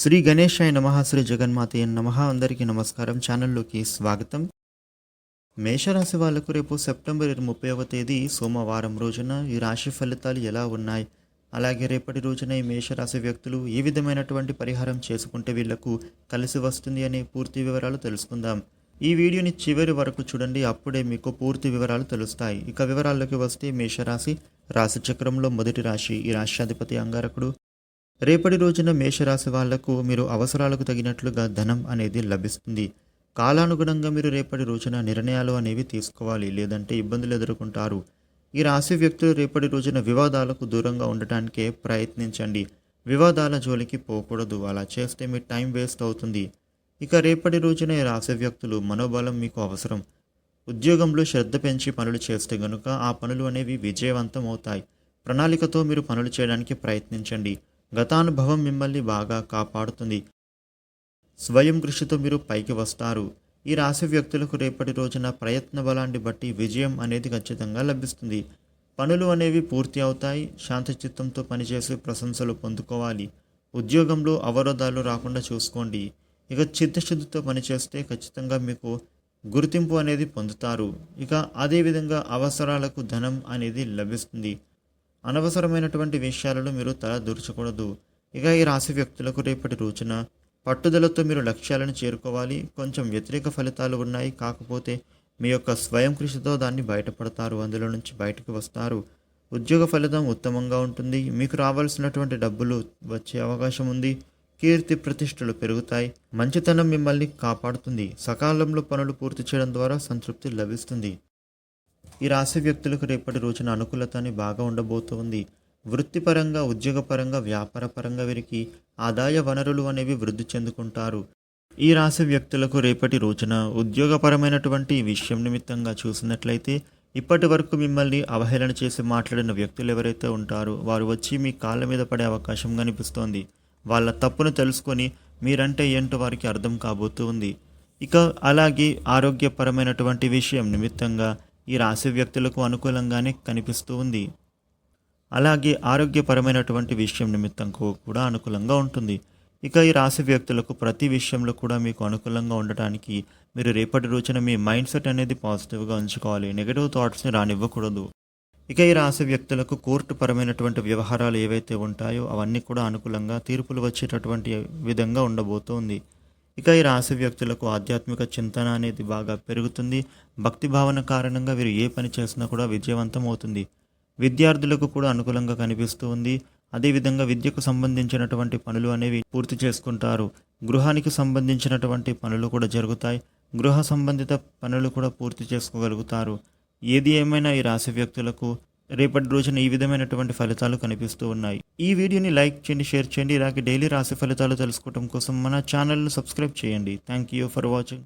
శ్రీ గణేశాయ నమ శ్రీ జగన్మాతయ్య నమ. అందరికీ నమస్కారం. ఛానల్లోకి స్వాగతం. మేషరాశి వాళ్ళకు రేపు సెప్టెంబర్ ముప్పైవ తేదీ సోమవారం రోజున ఈ రాశి ఫలితాలు ఎలా ఉన్నాయి? అలాగే రేపటి రోజున ఈ మేషరాశి వ్యక్తులు ఏ విధమైనటువంటి పరిహారం చేసుకుంటే వీళ్ళకు కలిసి వస్తుంది అనే పూర్తి వివరాలు తెలుసుకుందాం. ఈ వీడియోని చివరి వరకు చూడండి అప్పుడే మీకు పూర్తి వివరాలు తెలుస్తాయి. ఇక వివరాల్లోకి వస్తే మేషరాశి రాశిచక్రంలో మొదటి రాశి ఈ రాష్ట్రాధిపతి అంగారకుడు. రేపటి రోజున మేషరాశి వాళ్ళకు మీరు అవసరాలకు తగినట్లుగా ధనం అనేది లభిస్తుంది. కాలానుగుణంగా మీరు రేపటి రోజున నిర్ణయాలు అనేవి తీసుకోవాలి. లేదంటే ఇబ్బందులు ఎదుర్కొంటారు. ఈ రాశి వ్యక్తులు రేపటి రోజున వివాదాలకు దూరంగా ఉండటానికే ప్రయత్నించండి. వివాదాల జోలికి పోకూడదు. అలా చేస్తే మీ టైం వేస్ట్ అవుతుంది. ఇక రేపటి రోజున ఈ రాశి వ్యక్తులు మనోబలం మీకు అవసరం. ఉద్యోగంలో శ్రద్ధ పెంచి పనులు చేస్తే గనుక ఆ పనులు అనేవి విజయవంతం అవుతాయి. ప్రణాళికతో మీరు పనులు చేయడానికి ప్రయత్నించండి. గతానుభవం మిమ్మల్ని బాగా కాపాడుతుంది. స్వయం కృషితో మీరు పైకి వస్తారు. ఈ రాశి వ్యక్తులకు రేపటి రోజున ప్రయత్న బలాన్ని బట్టి విజయం అనేది ఖచ్చితంగా లభిస్తుంది. పనులు అనేవి పూర్తి అవుతాయి. శాంతచిత్తంతో పనిచేసి ప్రశంసలు పొందుకోవాలి. ఉద్యోగంలో అవరోధాలు రాకుండా చూసుకోండి. ఇక చిత్తశుద్ధితో పనిచేస్తే ఖచ్చితంగా మీకు గుర్తింపు అనేది పొందుతారు. ఇక అదేవిధంగా అవసరాలకు ధనం అనేది లభిస్తుంది. అనవసరమైనటువంటి విషయాలలో మీరు తల దూర్చకూడదు. ఇక ఈ రాశి వ్యక్తులకు రేపటి రోజున పట్టుదలతో మీరు లక్ష్యాలను చేరుకోవాలి. కొంచెం వ్యతిరేక ఫలితాలు ఉన్నాయి. కాకపోతే మీ యొక్క స్వయం కృషితో దాన్ని బయటపడతారు. అందులో నుంచి బయటకు వస్తారు. ఉద్యోగ ఫలితం ఉత్తమంగా ఉంటుంది. మీకు రావాల్సినటువంటి డబ్బులు వచ్చే అవకాశం ఉంది. కీర్తి ప్రతిష్టలు పెరుగుతాయి. మంచితనం మిమ్మల్ని కాపాడుతుంది. సకాలంలో పనులు పూర్తి చేయడం ద్వారా సంతృప్తి లభిస్తుంది. ఈ రాశి వ్యక్తులకు రేపటి రోజున అనుకూలత అని బాగా ఉండబోతోంది. వృత్తిపరంగా ఉద్యోగపరంగా వ్యాపారపరంగా వీరికి ఆదాయ వనరులు అనేవి వృద్ధి చెందుకుంటారు. ఈ రాశి వ్యక్తులకు రేపటి రోజున ఉద్యోగపరమైనటువంటి విషయం నిమిత్తంగా చూసినట్లయితే ఇప్పటి వరకు మిమ్మల్ని అవహేళన చేసి మాట్లాడిన వ్యక్తులు ఎవరైతే ఉంటారో వారు వచ్చి మీ కాళ్ళ మీద పడే అవకాశం కనిపిస్తోంది. వాళ్ళ తప్పును తెలుసుకొని మీరంటే ఏంటో వారికి అర్థం కాబోతూ ఉంది ఇక అలాగే ఆరోగ్యపరమైనటువంటి విషయం నిమిత్తంగా ఈ రాశి వ్యక్తులకు అనుకూలంగానే కనిపిస్తూ ఉంది. అలాగే ఆరోగ్యపరమైనటువంటి విషయం నిమిత్తం కూడా అనుకూలంగా ఉంటుంది. ఇక ఈ రాశి వ్యక్తులకు ప్రతి విషయంలో కూడా మీకు అనుకూలంగా ఉండటానికి మీరు రేపటి రోజున మీ మైండ్ సెట్ అనేది పాజిటివ్గా ఉంచుకోవాలి. నెగిటివ్ థాట్స్ని రానివ్వకూడదు. ఇక ఈ రాశి వ్యక్తులకు కోర్టు పరమైనటువంటి వ్యవహారాలు ఏవైతే ఉంటాయో అవన్నీ కూడా అనుకూలంగా తీర్పులు వచ్చేటటువంటి విధంగా ఉండబోతోంది. ఇక ఈ రాశి వ్యక్తులకు ఆధ్యాత్మిక చింతన అనేది బాగా పెరుగుతుంది. భక్తి భావన కారణంగా వీరు ఏ పని చేసినా కూడా విజయవంతం అవుతుంది. విద్యార్థులకు కూడా అనుకూలంగా కనిపిస్తూ ఉంది. అదేవిధంగా విద్యకు సంబంధించినటువంటి పనులు అనేవి పూర్తి చేసుకుంటారు. గృహానికి సంబంధించినటువంటి పనులు కూడా జరుగుతాయి. గృహ సంబంధిత పనులు కూడా పూర్తి చేసుకోగలుగుతారు. ఏది ఏమైనా ఈ రాశి వ్యక్తులకు రేపటి రోజున ఈ విధమైనటువంటి ఫలితాలు కనిపిస్తూ ఉన్నాయి. ఈ వీడియోని లైక్ చేయండి షేర్ చేయండి. ఇలాగే డైలీ రాశి ఫలితాలు తెలుసుకోవడం కోసం మన ఛానల్ను సబ్స్క్రైబ్ చేయండి. Thank you for watching.